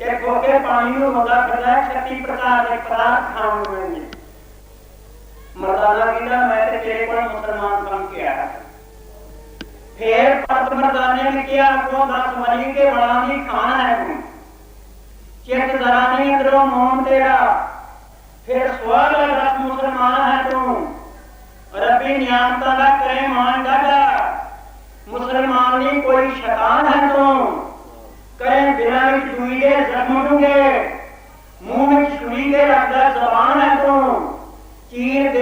ਇਹ ਕੋਕੇ ਪਾਣੀ ਨੂੰ ਹੁੰਦਾ ਫਿਰਦਾ ਹੈ 36 ਪ੍ਰਕਾਰ ਦੇ ਪਦਾਰਥ ਖਾਣ ਨੂੰ ਮਿਲਦੇ ਮਰਦਾਨਾ ਕਹਿੰਦਾ ਮੈਂ ਤੇ ਤੇਰੇ ਕੋਲ ਮੁਸਲਮਾਨ ਬਣ ਕੇ ਆਇਆ। ਫੇਰ ਪਰਤ ਮਰਦਾਨੇ ਨੇ ਕਿਹਾ ਕੋ ਦਸ ਮਰੀ ਕੇ ਬੜਾ ਨਹੀਂ ਖਾਣਾ ਹੈ ਤੂੰ ਚਿੱਤ ਜ਼ਰਾ ਅੰਦਰੋਂ ਮੋਮ ਤੇਰਾ ਫਿਰ ਸਵਾਲ ਹੈ ਦਸ ਮੁਸਲਮਾਨ ਹੈ ਤੂੰ ਰੱਬੀ ਨਿਆਮਤਾਂ ਦਾ ਕਰੇ ਮਾਨ ਡਾਡਾ ਮੁਸਲਮਾਨ ਨਹੀਂ ਕੋਈ ਸ਼ੈਤਾਨ ਹੈ ਤੂੰ ਕਰੇ ਦਿਲਾਂ ਵਿੱਚ ਦੂਈ ਦੇ ਜ਼ਖਮ ਡੂੰਗੇ ਮੂੰਹ ਵਿੱਚ ਛੁਰੀ ਦੇ ਰੱਖਦਾ ਜ਼ਬਾਨ ਹੈ ਤੂੰ ਚੀਨ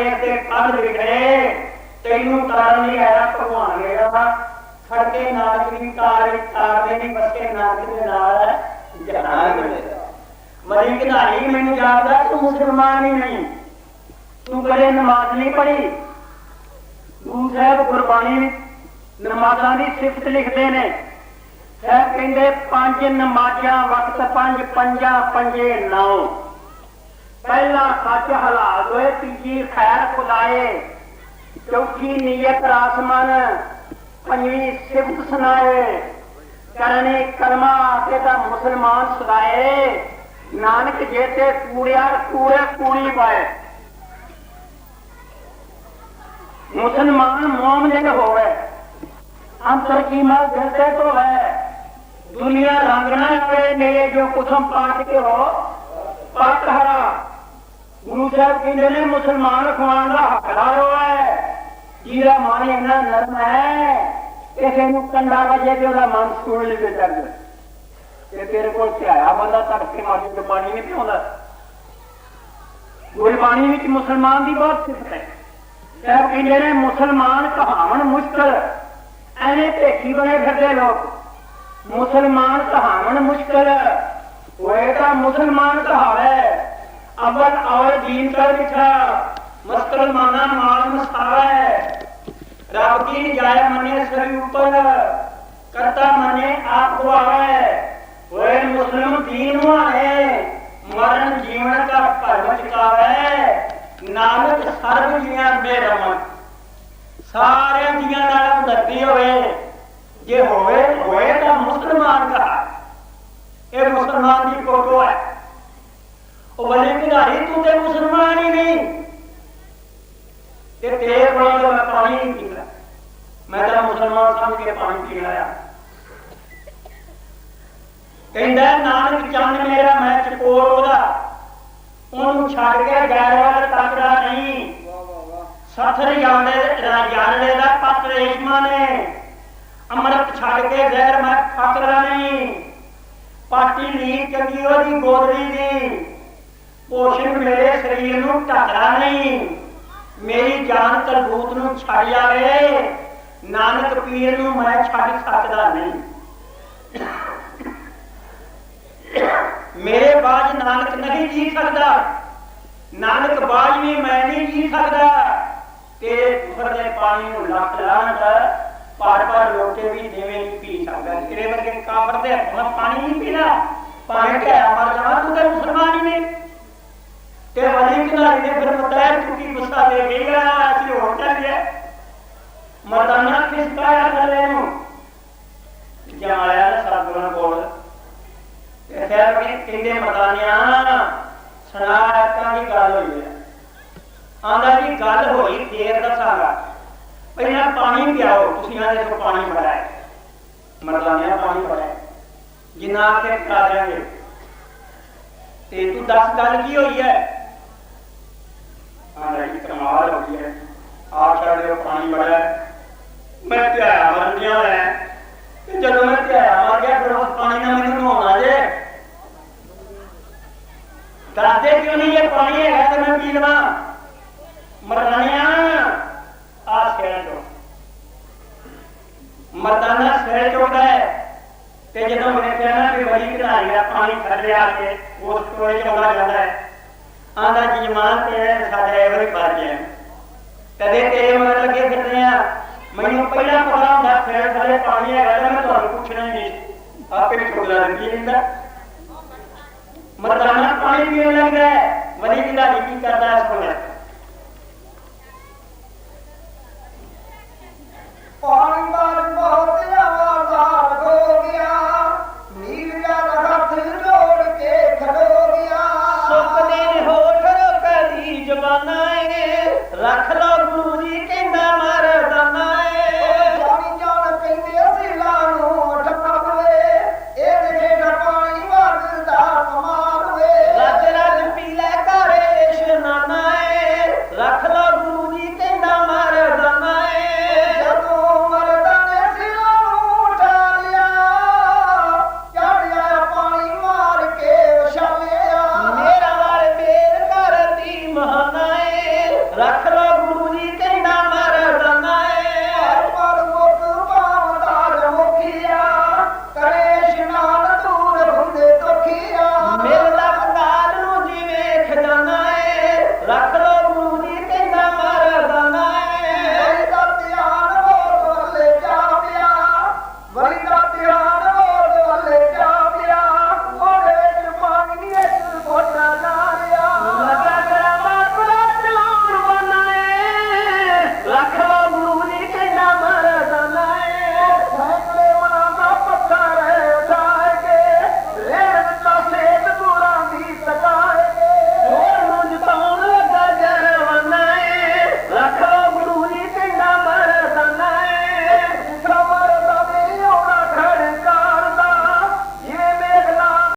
ਦੇਸ਼ ਪ੍ਰਦੇਸ਼ ਕੰਧ ਵਿਖੜੇ ਤੈਨੂੰ ਤਾਰਨ ਨਹੀਂ ਆਇਆ ਭਗਵਾਨ ਮੇਰਾ ਖੜਕੇ ਨਾਨਕ ਦੀ ਤਾਰ ਤਾਰ ਨਹੀਂ ਬਸਕੇ ਨਾਨਕ ਦੇ ਨਾਲ ਜਹਾਨ ਮਿਲੇਗਾ ਮਰੀ ਕਿਧਾਰੀ ਮੈਨੂੰ ਜਾਣਦਾ ਤੂੰ ਮੁਸਲਮਾਨ ਹੀ ਨਹੀਂ। ਤੂੰ ਕਦੇ ਨਮਾਜ਼ ਨਹੀਂ ਪੜ੍ਹੀ। ਗੁਰੂ ਸਾਹਿਬ ਗੁਰਬਾਣੀ ਨਮਾਜ਼ਾਂ ਦੀ ਸਿਫਤ ਲਿਖਦੇ ਨੇ। ਸਾਹਿਬ ਕਹਿੰਦੇ, ਪੰਜ ਨਮਾਜ਼ਾਂ, ਵਕਤ ਪੰਜ, ਪੰਜਾਂ, ਪੰਜੇ ਨੌ ਪਹਿਲਾ ਸੱਚ ਹਲਾਲ ਹੋਏ, ਤੀਜੀ ਖੈਰ ਖੁਦਾਏ ਚੌਥੀ ਨੀਅਤ ਰਾਸਮਨ, ਪੰਜਵੀਂ ਸਿਫਤ ਸੁਣਾਏ ਕਰਨੇ ਕਰਮਾ ਤੇ ਤਾਂ ਮੁਸਲਮਾਨ ਸਦਾਏ ਨਾਨਕ ਜੇ ਤੇ ਕੂੜਿਆ, ਕੂੜੇ ਕੂੜੀ ਪਾਏ। ਮੁਸਲਮਾਨ ਮੂਮਨ ਹੋਵੇ, ਅੰਤਰ ਕੀ ਮਲ ਦਿਲ ਤੇ ਤੋਂ ਹੈ ਦੁਨੀਆ ਰੰਗਣਾ ਆਵੇ ਨੇ ਜੋ ਕੁਸਮ ਪਾਟ ਕੇ ਹੋ ਸਾਹਿਬ ਕਹਿੰਦੇ ਨੇ ਮੁਸਲਮਾਨ ਖਵਾਉਣ ਦਾ ਹੱਕਦਾਰ ਹੋਵੇ ਜਿਹਦਾ ਮਨ ਇੰਨਾ ਨਰਮ ਹੈ ਕਿਸੇ ਨੂੰ ਕੰਡਾ ਵਜੇ ਤੇ ਉਹਦਾ ਮਨ ਸਕੂਲ ਲਈ ਚੱਲ। ਜਾਏ ਤੇ ਤੇਰੇ ਕੋਲ ਧਿਆਇਆ ਬੰਦਾ ਤੜਕੇ ਮਾਰੀ ਤੇ ਪਾਣੀ ਨਹੀਂ ਪਿਉਂਦਾ ਗੁਰਬਾਣੀ ਵਿੱਚ ਮੁਸਲਮਾਨ ਦੀ ਬਹੁਤ ਸਿਫਤ ਹੈ। ਸਾਹਿਬ ਕਹਿੰਦੇ ਨੇ ਮੁਸਲਮਾਨ ਕਹਾਵਣ ਮੁਸ਼ਕਲ, ਐਵੇਂ ਭੇਖੀ ਬਣੇ ਫਿਰਦੇ ਲੋਕ। ਮੁਸਲਮਾਨ ਕਹਾਵਣ ਮੁਸ਼ਕਲ, ਹੋਏ ਤਾਂ ਮੁਸਲਮਾਨ ਕਹਾਵੇ। ਅਵਲ ਔਰ ਦੀਨ ਕਰ ਬਿਠਾ ਮੁਸਲਮਾਨਾ ਮਾਲ ਮਸਤਾਵੇ ਰੱਬ ਕੀ ਨਿਜਾਇ ਮੰਨੇ ਸਰੀ ਉੱਪਰ ਕਰਤਾ ਮੰਨੇ ਆਪ ਗਵਾਵੇ ਹੋਏ ਮੁਸਲਮ ਦੀਨ ਵਾਲੇ ਮਰਨ ਜੀਵਨ ਦਾ ਭਰਮ ਚੁਕਾਵੇ ਨਾਨਕ ਸਰਬ ਜੀਆਂ ਬੇਰਮਨ ਸਾਰਿਆਂ ਜੀਆਂ ਨਾਲ ਹਮਦਰਦੀ ਹੋਵੇ ਜੇ ਹੋਵੇ ਹੋਏ ਤਾਂ ਮੁਸਲਮਾਨ ਦਾ ਇਹ ਮੁਸਲਮਾਨ ਦੀ ਫੋਟੋ ਹੈ ਉਹ ਬਲੇ ਖਿਡਾਰੀ, ਤੂੰ ਤੇ ਮੁਸਲਮਾਨ ਹੀ ਨਹੀਂ। ਤੇ ਤੇਰੇ ਕੋਲੋਂ ਮੈਂ ਪਾਣੀ ਨਹੀਂ ਪੀਂਦਾ। ਮੈਂ ਤਾਂ ਮੁਸਲਮਾਨ ਸਮਝ ਕੇ ਪਾਣੀ ਪੀਣ ਆਇਆ। ਕਹਿੰਦਾ, ਨਾਨਕ ਚੰਨ ਮੇਰਾ, ਮੈਂ ਚਕੋਰ ਉਹਦਾ। ਉਹਨੂੰ ਛੱਡ ਕੇ ਗੈਰ ਵੱਲ ਤੱਕਦਾ ਨਹੀਂ। ਸਥਰ ਜਾਣੇ ਜਾਣਦੇ ਦਾ ਪਤ ਰੇਸ਼ਮਾ ਨੇ। ਅੰਮ੍ਰਿਤ ਛੱਡ ਕੇ ਜ਼ਹਿਰ ਮੈਂ ਫਕਰਾ ਨਹੀਂ। ਪਾਟੀ ਲੀ ਚੰਗੀ ਉਹਦੀ ਗੋਦਰੀ ਦੀ। ਪੋਸ਼ਣ ਮੇਰੇ ਸਰੀਰ ਨੂੰ ਢੱਕਦਾ ਨਹੀਂ। ਮੇਰੀ ਜਾਨ ਤਰਬੂਤ ਨੂੰ ਛੱਡ ਜਾਵੇ। ਨਾਨਕ ਪੀਰ ਨੂੰ ਮੈਂ ਛੱਡ ਸਕਦਾ ਨਹੀਂ। ਮੇਰੇ ਬਾਜ ਨਾਨਕ ਨਹੀਂ ਜੀ ਸਕਦਾ। ਨਾਨਕ ਬਾਜ ਵੀ ਮੈਂ ਨਹੀਂ ਜੀ ਸਕਦਾ। ਤੇਰੇ ਪੁੱਤਰ ਦੇ ਪਾਣੀ ਨੂੰ ਲੱਖ ਲਾਹਣ ਪਾਰ ਪਾਰ ਲੋਕੇ ਵੀ ਦੇਵੇਂ ਨਹੀਂ ਪੀ ਸਕਦਾ। ਤੇਰੇ ਵਰਗੇ ਕਾਫਰ ਦੇ ਹੱਥ ਪਾਣੀ ਨਹੀਂ ਪੀਣਾ। ਪਾਣੀ ਢਿਆ ਮਰ ਜਾਣਾ ਤੂੰ ਤਾਂ ਮੁਸਲਮਾਨ ਹੀ ਨਹੀਂ ਤੇ ਵਲੀ ਕਿਨਾਰੇ ਨੇ ਫਿਰ ਮਤਾਇਰ ਗੁੱਸਾ ਦੇ ਗਈਗਾ ਅਸੀਂ ਹੋਰ ਕਰ ਮਰਦਾਨਾ ਕਿਸ ਕਾਇਆ ਥੱਲੇ ਨੂੰ ਜਾਇਆ ਸਤਗੁਰਾਂ ਕੋਲ ਤੇ ਫਿਰ ਵੀ ਕਹਿੰਦੇ ਮਰਦਾਨਿਆਂ, ਸੁਣਾ, ਤਾਂ ਦੀ ਗੱਲ ਹੋਈ ਹੈ। ਆਂਦਾ ਜੀ ਗੱਲ ਹੋਈ, ਫੇਰ ਦੱਸਾਂਗਾ। ਪਹਿਲਾਂ ਪਾਣੀ ਪਿਆਓ, ਤੁਸੀਂ ਆਂਦੇ ਕੋ ਪਾਣੀ ਬੜਾ ਮਰਦਾਨਿਆ ਪਾਣੀ ਬੜਾ ਜਿੰਨਾ ਕੇ ਕਰਾ ਦਿਆਂਗੇ ਤੇ ਤੂੰ ਦੱਸ ਗੱਲ ਕੀ ਹੋਈ ਹੈ? ਕਮਾਲ ਹੋ। ਗਈ ਹੈ ਆਪ ਛੱਡ ਪਾਣੀ ਬੜਾ ਮੈਂ ਧਿਆਇਆ ਮਰਨ ਗਿਆ ਹੈ ਤੇ ਜਦੋਂ ਮੈਂ ਧਿਆਇਆ ਮਰ ਗਿਆ, ਫਿਰ ਉਸ ਪਾਣੀ ਨਾਲ ਮੈਨੂੰ ਨਹਾਉਣਾ ਜੇ। ਦੱਸਦੇ ਕਿਉਂ ਨਹੀਂ ਇਹ ਪਾਣੀ ਹੈਗਾ ਤੇ ਮੈਂ ਪੀ ਲਵਾਂ? ਮਰਦਾਨਿਆਂ ਆ ਸਿਰ ਚੋ। ਮਰਦਾਨਾ ਸਿਰ ਚੋਦਾ ਹੈ। ਤੇ ਜਦੋਂ ਮੈਂ ਕਹਿਣਾ ਕਿ ਬੜੀ ਕਢਾਈ ਦਾ ਪਾਣੀ ਥੱਲੇ ਆ ਕੇ ਉਸ ਕੋਲੇ ਚੋਦਾ ਜਾਂਦਾ ਹੈ। ਆਂਦਾ ਜਮਾਨ ਤੇ ਸਾਡੇ ਐਵਰੇ ਪਰ ਗਿਆ। ਕਦੇ ਤੇਰੇ ਮਗਰ ਲੱਗੇ ਫਿਰਦੇ ਆ। ਮੈਨੂੰ ਪਹਿਲਾਂ ਪਤਾ ਹੁੰਦਾ ਫਿਰ ਥੱਲੇ ਪਾਣੀ ਹੈਗਾ ਤਾਂ ਮੈਂ ਤੁਹਾਨੂੰ ਪੁੱਛਣਾ ਹੀ ਨਹੀਂ। ਆਪੇ ਠੋਲਾ ਦਿੰਦੀ ਰਹਿੰਦਾ ਮਰਦਾਨਾ ਪਾਣੀ ਪੀਣ ਲੱਗਦਾ ਵਲੀ ਦੀ ਦਾੜੀ ਕੀ ਕਰਦਾ ਇਸ ਕੋਲ? ਪਾਣੀ ਦਾ ਬਹੁਤ ਆਵਾਜ਼ਾਰ ਹੋ ਗਿਆ। ਨੀਰ ਦਾ ਹੱਥ ਜੋੜ ਕੇ ਖੜੋ ਗਿਆ। ਸੁਪਨੇ ਹੋਠ ਕਦੀ ਜਵਾਨਾ ਏ ਰੱਖ